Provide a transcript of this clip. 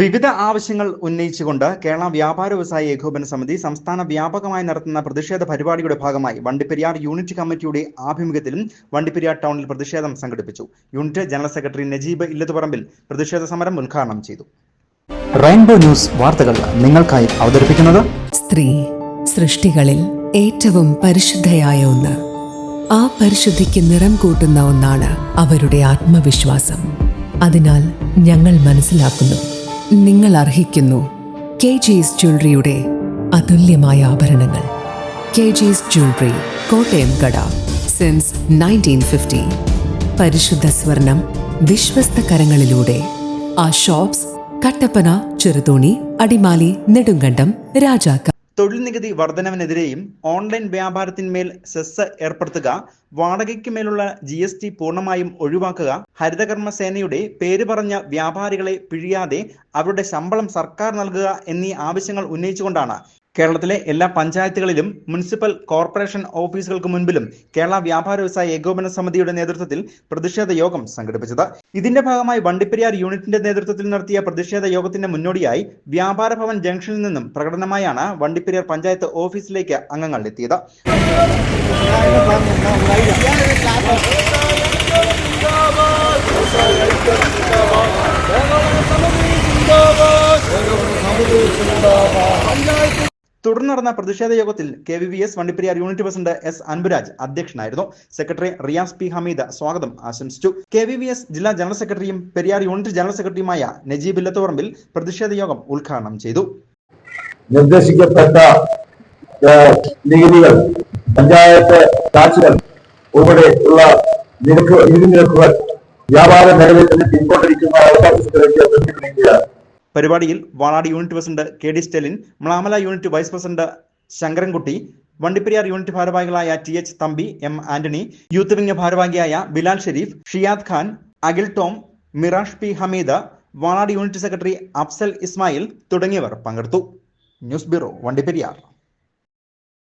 വിവിധ ആവശ്യങ്ങൾ ഉന്നയിച്ചുകൊണ്ട് കേരള വ്യാപാര വ്യവസായ ഏകോപന സമിതി സംസ്ഥാന വ്യാപകമായി നടത്തുന്ന പ്രതിഷേധ പരിപാടിയുടെ ഭാഗമായി വണ്ടിപ്പെരിയാർ യൂണിറ്റ് കമ്മിറ്റിയുടെ ആഭിമുഖ്യത്തിലും വണ്ടിപ്പെരിയാർ ടൗണിൽ പ്രതിഷേധം സംഘടിപ്പിച്ചു. Unit general secretary Najeeb Illathuparambil പ്രതിഷേധ സമരം ഉദ്ഘാടനം ചെയ്തു. റെയിൻബോ ന്യൂസ് വാർത്തകൾ നിങ്ങൾക്കായി അവതരിപ്പിക്കുന്നത് സ്ത്രീ സൃഷ്ടികളിൽ ഏറ്റവും പരിശുദ്ധയായ ഒന്ന്. ആ പരിശുദ്ധിക്ക് നിറം കൂട്ടുന്ന ഒന്നാണ് അവരുടെ ആത്മവിശ്വാസം. അതിനാൽ ഞങ്ങൾ മനസ്സിലാക്കുന്നു. നിങ്ങൾ അർഹിക്കുന്നു കെ ജെയ്സ് ജ്വല്ലറിയുടെ അതുല്യമായ ആഭരണങ്ങൾ. കെ ജെയ്സ് ജ്വല്ലറി കോട്ടയം കട സിൻസ് നയന്റീൻ ഫിഫ്റ്റി പരിശുദ്ധ സ്വർണം വിശ്വസ്ത കരങ്ങളിലൂടെ. ആ ഷോപ്സ് കട്ടപ്പന ചെറുതോണി അടിമാലി നെടുങ്കണ്ടം രാജാക്ക. തൊഴിൽ നികുതി വർധനവിനെതിരെയും ഓൺലൈൻ വ്യാപാരത്തിന്മേൽ സെസ് ഏർപ്പെടുത്തുക വാടകയ്ക്ക് മേലുള്ള ജി എസ് ടി പൂർണമായും ഒഴിവാക്കുക ഹരിതകർമ്മ സേനയുടെ പേര് പറഞ്ഞ വ്യാപാരികളെ പിഴിയാതെ അവരുടെ ശമ്പളം സർക്കാർ നൽകുക എന്നീ ആവശ്യങ്ങൾ ഉന്നയിച്ചുകൊണ്ടാണ് കേരളത്തിലെ എല്ലാ പഞ്ചായത്തുകളിലും മുനിസിപ്പൽ കോർപ്പറേഷൻ ഓഫീസുകൾക്ക് മുൻപിലും കേരള വ്യാപാര വ്യവസായ ഏകോപന സമിതിയുടെ നേതൃത്വത്തിൽ പ്രതിഷേധ യോഗം സംഘടിപ്പിച്ചത്. ഇതിന്റെ ഭാഗമായി വണ്ടിപ്പെരിയാർ യൂണിറ്റിന്റെ നേതൃത്വത്തിൽ നടത്തിയ പ്രതിഷേധ യോഗത്തിന്റെ മുന്നോടിയായി വ്യാപാര ഭവൻ ജംഗ്ഷനിൽ നിന്നും പ്രകടനമായാണ് വണ്ടിപ്പെരിയാർ പഞ്ചായത്ത് ഓഫീസിലേക്ക് അംഗങ്ങൾ എത്തിയത്. തുടർന്ന് നടന്ന പ്രതിഷേധ യോഗത്തിൽ K V V S Vandiperiyar unit president S Anburaj അധ്യക്ഷനായിരുന്നു. സെക്രട്ടറി റിയാസ് പി ഹമീദ് സ്വാഗതം ആശംസിച്ചു. കെ വി വി എസ് ജില്ലാ ജനറൽ സെക്രട്ടറിയും പെരിയാർ യൂണിറ്റ് ജനറൽ സെക്രട്ടറിയുമായ നജീബ് ഇല്ലത്തുപറമ്പിൽ പ്രതിഷേധ യോഗം ഉദ്ഘാടനം ചെയ്തു. നിർദ്ദേശിക്കപ്പെട്ട നികുതികൾ പഞ്ചായത്ത് ടാക്സുകൾ ഉൾപ്പെടെ ഉള്ള നിരക്ക് നികുതി നിരക്കുകൾ വ്യാപാര മേഖലയിൽ തന്നെ പരിപാടിയിൽ Valad unit president K D Stalin Mlamala unit vice president Sankarankutty Vandiperiyar unit ഭാരവാഹികളായ T H Thampi M Antony youth wing ഭാരവാഹിയായ Bilal Shareef Shiyad Khan Akhil Tom Mirash P Hameed Valad unit secretary Afsal Ismail തുടങ്ങിയവർ പങ്കെടുത്തു. News bureau Vandiperiyar.